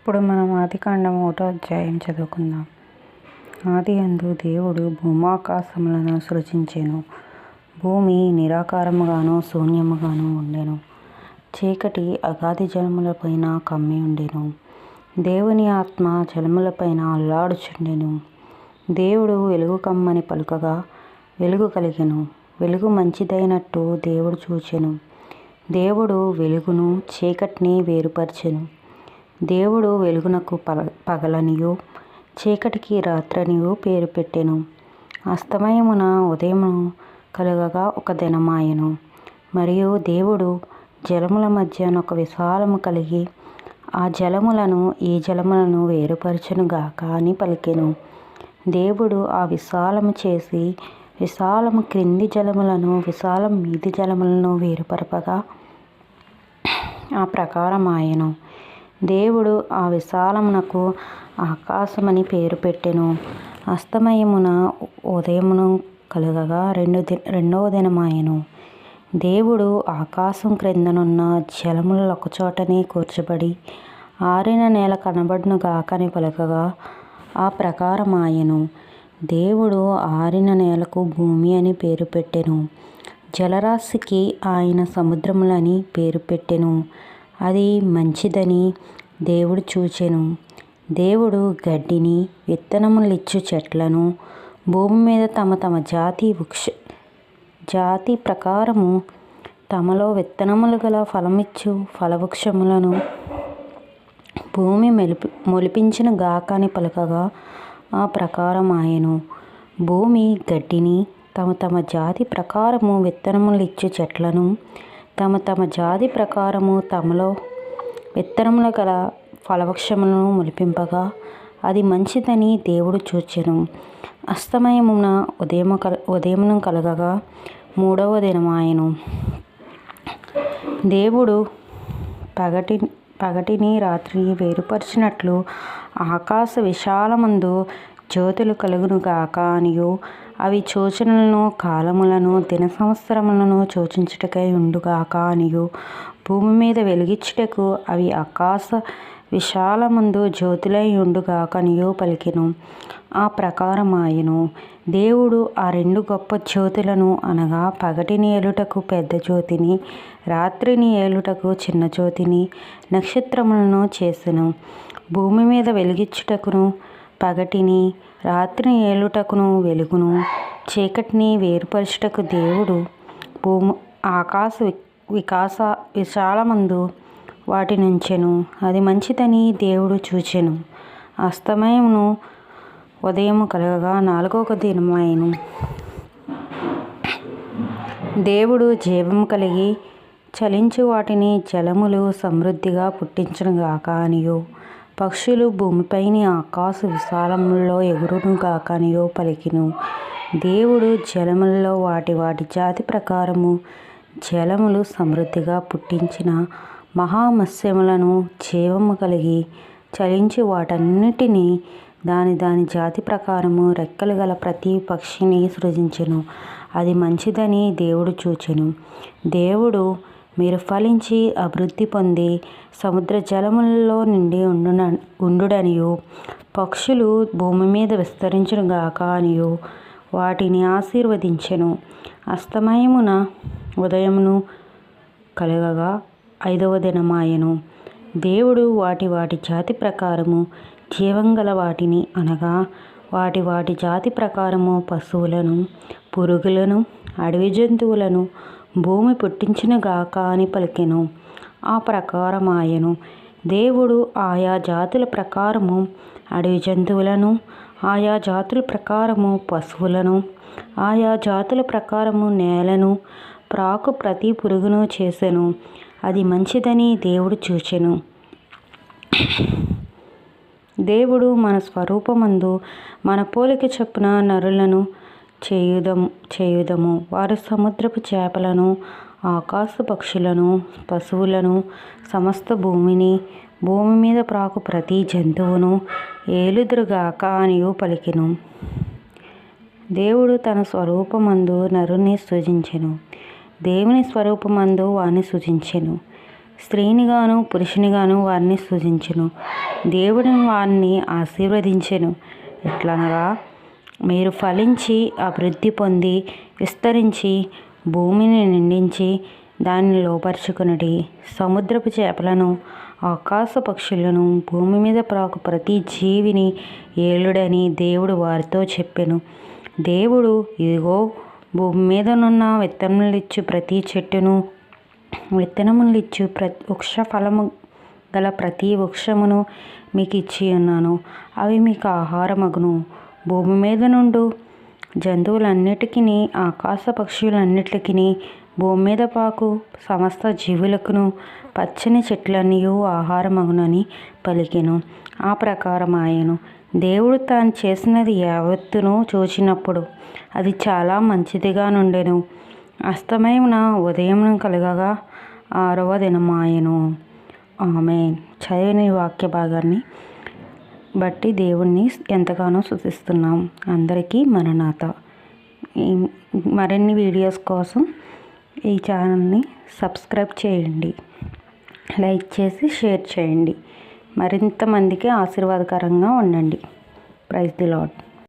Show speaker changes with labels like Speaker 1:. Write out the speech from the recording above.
Speaker 1: ఇప్పుడు మనం ఆదికాండం ఒకటో అధ్యాయం చదువుకుందాం. ఆది అందు దేవుడు భూమాకాశములను సృజించెను. భూమి నిరాకారముగాను శూన్యముగాను ఉండెను. చీకటి అగాధి జలములపైన కమ్మి ఉండెను. దేవుని ఆత్మ జలములపైన అల్లాడుచుండెను. దేవుడు వెలుగు కమ్మని పలుకగా వెలుగు కలిగెను. వెలుగు మంచిదైనట్టు దేవుడు చూచెను. దేవుడు వెలుగును చీకటిని వేరుపరచెను. దేవుడు వెలుగునకు పగ పగలనియు చీకటికి రాత్రనియు పేరు పెట్టెను. అస్తమయమున ఉదయము కలుగగా ఒక దినమాయెను. మరియు దేవుడు జలముల మధ్యనొక విశాలము కలిగి ఆ జలములను ఈ జలములను వేరుపరచునుగాక అని పలికెను. దేవుడు ఆ విశాలము చేసి విశాలము క్రింది జలములను విశాలం మీది జలములను వేరుపరపగా ఆ ప్రకారం ఆయను దేవుడు ఆ విశాలమునకు ఆకాశమని పేరు పెట్టెను. అస్తమయమున ఉదయమును కలుగగా రెండు ది రెండవ దినమాయెను. దేవుడు ఆకాశం క్రిందనున్న జలములు ఒకచోటనే కూర్చబడి ఆరిన నేల కనబడును గాకని పలకగా ఆ ప్రకారమాయెను. దేవుడు ఆరిన నేలకు భూమి అని పేరు పెట్టెను. జలరాశికి ఆయన సముద్రములని పేరు పెట్టెను. అది మంచిదని దేవుడు చూచెను. దేవుడు గడ్డిని విత్తనములిచ్చు చెట్లను భూమి మీద తమ తమ జాతి వృక్ష జాతి ప్రకారము తమలో విత్తనములు గల ఫలమిచ్చు ఫలవృక్షములను. భూమి మెలిపి మొలిపించిన గాకాని పలకగా ఆ ప్రకారం ఆయను భూమి గడ్డిని తమ తమ జాతి ప్రకారము విత్తనములు ఇచ్చు చెట్లను తమ తమ జాతి ప్రకారము తమలో విత్తనముల గల ఫలవృక్షములను మొలిపింపగా అది మంచిదని దేవుడు చూచెను. అస్తమయమున ఉదయము కల ఉదయమును కలగగా మూడవ దినమాయను. దేవుడు పగటి పగటిని రాత్రిని వేరుపరిచినట్లు ఆకాశ విశాలమందు జ్యోతులు కలుగును గాక అనియు. అవి సూచనలను కాలములను దిన సంవత్సరములను సూచించుటకై ఉండుగాక అనియు. భూమి మీద వెలిగించుటకు అవి ఆకాశ విశాలమందు జ్యోతులై ఉండుగాకనియో పలికెను. ఆ ప్రకారమాయను. దేవుడు ఆ రెండు గొప్ప జ్యోతులను అనగా పగటిని ఏలుటకు పెద్ద జ్యోతిని రాత్రిని ఏలుటకు చిన్న జ్యోతిని నక్షత్రములను చేసెను. భూమి మీద వెలిగించుటకును పగటిని రాత్రిని ఏలుటకును వెలుగును చీకటిని వేరుపరచుటకు దేవుడు భూమి ఆకాశ వికాస విశాలమందు వాటినుంచెను. అది మంచిదని దేవుడు చూచెను. అస్తమయమును ఉదయము కలగగా నాలుగవ దినమాయను దేవుడు జీవము కలిగి చలించు వాటిని జలములు సమృద్ధిగా పుట్టించను గాక అనియు. పక్షులు భూమిపైని ఆకాశ విశాలముల్లో ఎగురును గాక పలికిను దేవుడు జలములలో వాటి వాటి జాతి ప్రకారము జలములు సమృద్ధిగా పుట్టించిన మహామత్స్యములను జీవము కలిగి చలించి వాటన్నిటినీ దాని దాని జాతి ప్రకారము రెక్కలు గల ప్రతి పక్షిని సృజించెను. అది మంచిదని దేవుడు చూచెను. దేవుడు మీరు ఫలించి అభివృద్ధి పొంది సముద్ర జలములలో నిండి ఉండున ఉండుడనియు. పక్షులు భూమి మీద విస్తరించును గాక అనియు. వాటిని ఆశీర్వదించెను. అస్తమయమున ఉదయమును కలగగా ఐదవ దినమాయెను. దేవుడు వాటి వాటి జాతి ప్రకారము జీవంగల వాటిని అనగా వాటి వాటి జాతి ప్రకారము పశువులను పురుగులను అడవి జంతువులను భూమి పుట్టించినగాక అని పలికెను. ఆ ప్రకారమాయను. దేవుడు ఆయా జాతుల ప్రకారము అడవి జంతువులను ఆయా జాతుల ప్రకారము పశువులను ఆయా జాతుల ప్రకారము నేలను ప్రాకు ప్రతి పురుగును చేసెను. అది మంచిదని దేవుడు చూచెను. దేవుడు మన స్వరూపమందు మన పోలిక చొప్పున నరులను చేయుదం చేయుదము. వారు సముద్రపు చేపలను ఆకాశ పక్షులను పశువులను సమస్త భూమిని భూమి మీద ప్రాకు ప్రతి జంతువును ఏలుదురుగాక అనియు పలికెను. దేవుడు తన స్వరూపమందు నరుని సృజించెను. దేవుని స్వరూపమందు వారిని సృజించెను. స్త్రీనిగాను పురుషునిగాను వారిని సృజించెను. దేవుడిని వారిని ఆశీర్వదించెను. ఎట్లనగా మీరు ఫలించి అభివృద్ధి పొంది విస్తరించి భూమిని నిండించి దాన్ని లోపరుచుకునటి సముద్రపు చేపలను ఆకాశ పక్షులను భూమి మీద ప్రాకు ప్రతి జీవిని ఏలుడని దేవుడు వారితో చెప్పెను. దేవుడు ఇదిగో భూమి మీదనున్న విత్తనములిచ్చు ప్రతి చెట్టును విత్తనములిచ్చు ప్రతి వృక్ష ఫలము గల ప్రతి వృక్షమును మీకు ఇచ్చి ఉన్నాను అవి మీకు ఆహారమగును. భూమి మీద నుండు. జంతువులన్నిటికీ ఆకాశ పక్షులన్నిటికీ భూమి మీద పాకు. సమస్త జీవులకును పచ్చని చెట్లన్నీ ఆహారమగునని పలికెను. ఆ ప్రకారం ఆయను దేవుడు తాను చేసినది యావత్తును చూచినప్పుడు అది చాలా మంచిదిగా నుండెను. అస్తమయమున ఉదయం కలగగా ఆరవ దినమాయను. ఆమె చదివిన వాక్య భాగాన్ని బట్టి దేవుణ్ణి ఎంతగానో సూచిస్తున్నాం అందరికీ మననాథ మరిన్ని వీడియోస్ కోసం ఈ ఛానల్ని సబ్స్క్రైబ్ చేయండి. లైక్ చేసి షేర్ చేయండి. మరింత మందికి ఆశీర్వాదకరంగా ఉండండి. Praise the lord